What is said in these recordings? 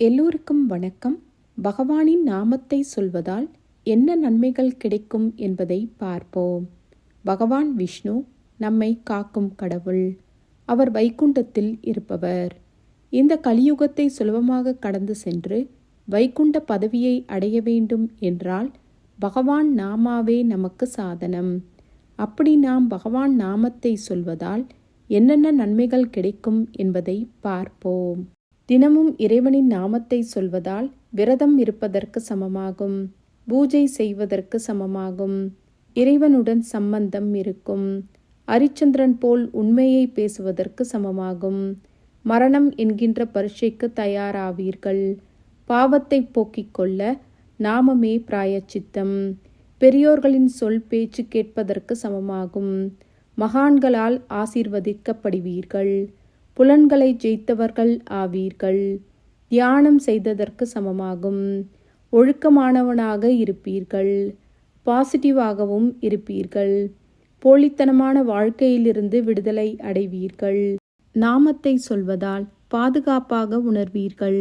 எல்லோருக்கும் வணக்கம். பகவானின் நாமத்தை சொல்வதால் என்ன நன்மைகள் கிடைக்கும் என்பதை பார்ப்போம். பகவான் விஷ்ணு நம்மை காக்கும் கடவுள். அவர் வைகுண்டத்தில் இருப்பவர். இந்த கலியுகத்தை சுலபமாக கடந்து சென்று வைகுண்ட பதவியை அடைய வேண்டும் என்றால் பகவான் நாமாவே நமக்கு சாதனம். அப்படி நாம் பகவான் நாமத்தை சொல்வதால் என்னென்ன நன்மைகள் கிடைக்கும் என்பதை பார்ப்போம். தினமும் இறைவனின் நாமத்தை சொல்வதால் விரதம் இருப்பதற்கு சமமாகும். பூஜை செய்வதற்கு சமமாகும். இறைவனுடன் சம்பந்தம் இருக்கும். அரிச்சந்திரன் போல் உண்மையை பேசுவதற்கு சமமாகும். மரணம் என்கின்ற பரீட்சைக்கு தயாராவீர்கள். பாவத்தை போக்கிக் கொள்ள நாமமே பிராயச்சித்தம். பெரியோர்களின் சொல் பேச்சு கேட்பதற்கு சமமாகும். மகான்களால் ஆசீர்வதிக்கப்படுவீர்கள். புலன்களை ஜெயித்தவர்கள் ஆவீர்கள். தியானம் செய்ததற்கு சமமாகும். ஒழுக்கமானவனாக இருப்பீர்கள். பாசிட்டிவாகவும் இருப்பீர்கள். போலித்தனமான வாழ்க்கையிலிருந்து விடுதலை அடைவீர்கள். நாமத்தை சொல்வதால் பாதுகாப்பாக உணர்வீர்கள்.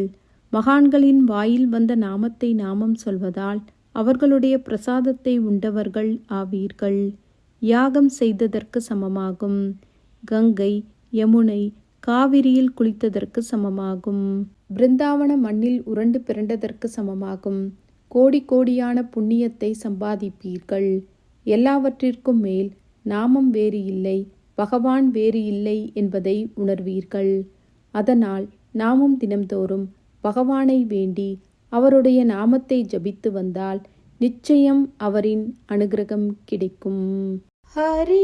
மகான்களின் வாயில் வந்த நாமத்தை நாமம் சொல்வதால் அவர்களுடைய பிரசாதத்தை உண்டவர்கள் ஆவீர்கள். யாகம் செய்ததற்கு சமமாகும். கங்கை யமுனை காவிரியில் குளித்ததற்கு சமமாகும். பிருந்தாவன மண்ணில் உருண்டு பிறண்டதற்கு சமமாகும். கோடி கோடியான புண்ணியத்தை சம்பாதிப்பீர்கள். எல்லாவற்றிற்கும் மேல் நாமம் வேறு இல்லை பகவான் வேறு இல்லை என்பதை உணர்வீர்கள். அதனால் நாமும் தினம்தோறும் பகவானை வேண்டி அவருடைய நாமத்தை ஜபித்து வந்தால் நிச்சயம் அவரின் அனுகிரகம் கிடைக்கும். ஹரி